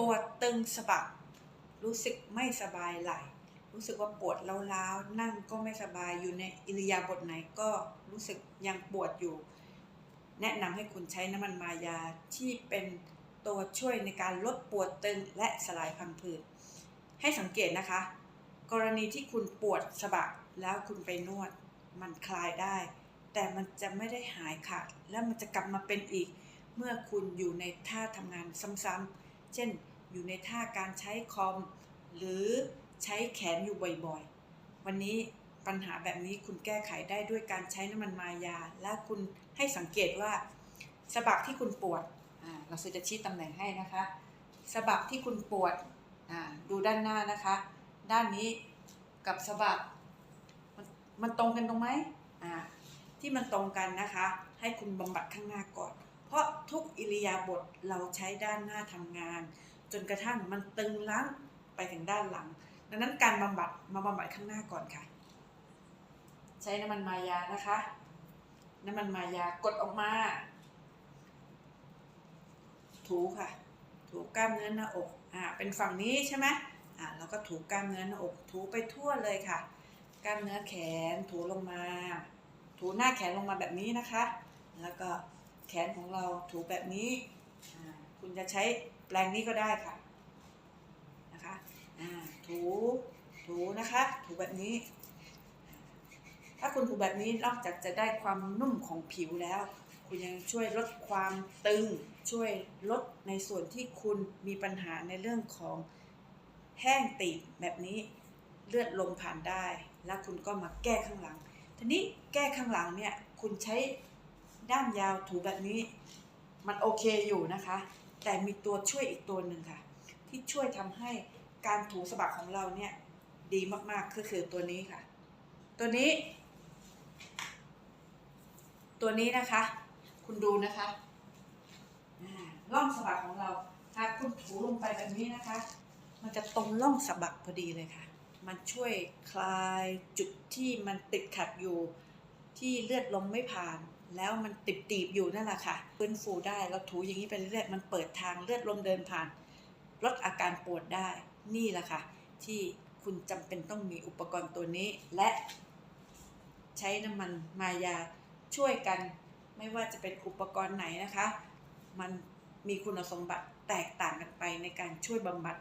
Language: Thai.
ปวดตึงสะบัก รู้สึกไม่สบายไหล่ รู้สึกว่าปวดร้าวๆ นั่งก็ไม่สบายอยู่ในอิริยาบถไหนก็รู้สึกยังปวดอยู่ แนะนำให้คุณใช้น้ำมันมายาที่เป็นตัวช่วยในการลดปวดตึงและสลายพังผืด ให้สังเกตนะคะ กรณีที่คุณปวดสะบักแล้วคุณไปนวด มันคลายได้ แต่มันจะไม่ได้หายขาดแล้วมันจะกลับมาเป็นอีก เมื่อคุณอยู่ในท่าทำงานซ้ำๆเช่น อยู่ในท่าการใช้คอม หรือใช้แขนอยู่บ่อยๆ วันนี้ปัญหาแบบนี้คุณแก้ไขได้ด้วยการใช้น้ำมันมายา และคุณให้สังเกตว่าสะบักที่คุณปวดเราจะชี้ตำแหน่งให้นะคะสะบักที่คุณปวดดูด้านหน้านะคะ ด้านนี้กับสะบักมันมันตรงกันตรงไหมที่มันตรงกันนะคะ ให้คุณบำบัดข้างหน้าก่อน เพราะทุกอิริยาบถเราใช้ด้านหน้าทำงาน จนกระทั่งมันตึงล้างไปถึงด้านหลัง ดังนั้นการบำบัดมาบำบัดข้างหน้าก่อนค่ะ ใช้น้ำมันมายานะคะ น้ำมันมายากดออกมา ถูค่ะ ถูกล้ามเนื้อหน้าอกอ่าเป็นฝั่งนี้ใช่ไหมอ่าแล้วก็ถูกล้ามเนื้อหน้าอกถูไปทั่วเลยค่ะกล้ามเนื้อแขนถูลงมา ถูหน้าแขนลงมาแบบนี้นะคะ แล้วก็แขนของเราถูแบบนี้ คุณจะใช้แปรงนี้ก็ได้ค่ะนะคะถูถูนะคะ ถูแบบนี้ ถ้าคุณถูแบบนี้นอกจากจะได้ความนุ่มของผิวแล้ว คุณยังช่วยลดความตึง ช่วยลดในส่วนที่คุณมีปัญหาในเรื่องของแห้งตีบแบบนี้เลือดลมผ่านได้ แล้วคุณก็มาแก้ข้างหลัง ทีนี้แก้ข้างหลังเนี่ยคุณใช้ด้ามยาวถูแบบนี้ มันโอเคอยู่นะคะ แต่มีตัวช่วยอีกตัวหนึ่งค่ะ ที่ช่วยทำให้การถูสะบักของเราเนี่ยดีมากๆก็คือตัวนี้ค่ะ ตัวนี้ ตัวนี้นะคะ คุณดูนะคะอ่าร่องสะบักของเราถ้าคุณถูลงไปแบบนี้นะคะ มันจะตรงร่องสะบักพอดีเลยค่ะ มันช่วยคลายจุดที่มันติดขัดอยู่ที่เลือดลมไม่ผ่าน แล้วมันติดตีบอยู่นั่นแหละค่ะฟื้นฟูได้เราถูอย่างนี้ไปเรื่อยมันเปิดทางเลือดลมเดินผ่าน ลดอาการปวดได้นี่แหละค่ะ ที่คุณจำเป็นต้องมีอุปกรณ์ตัวนี้ และใช้น้ำมันมายาช่วยกัน ไม่ว่าจะเป็นอุปกรณ์ไหนนะคะ มันมีคุณสมบัติแตกต่างกันไปในการช่วยบำบัด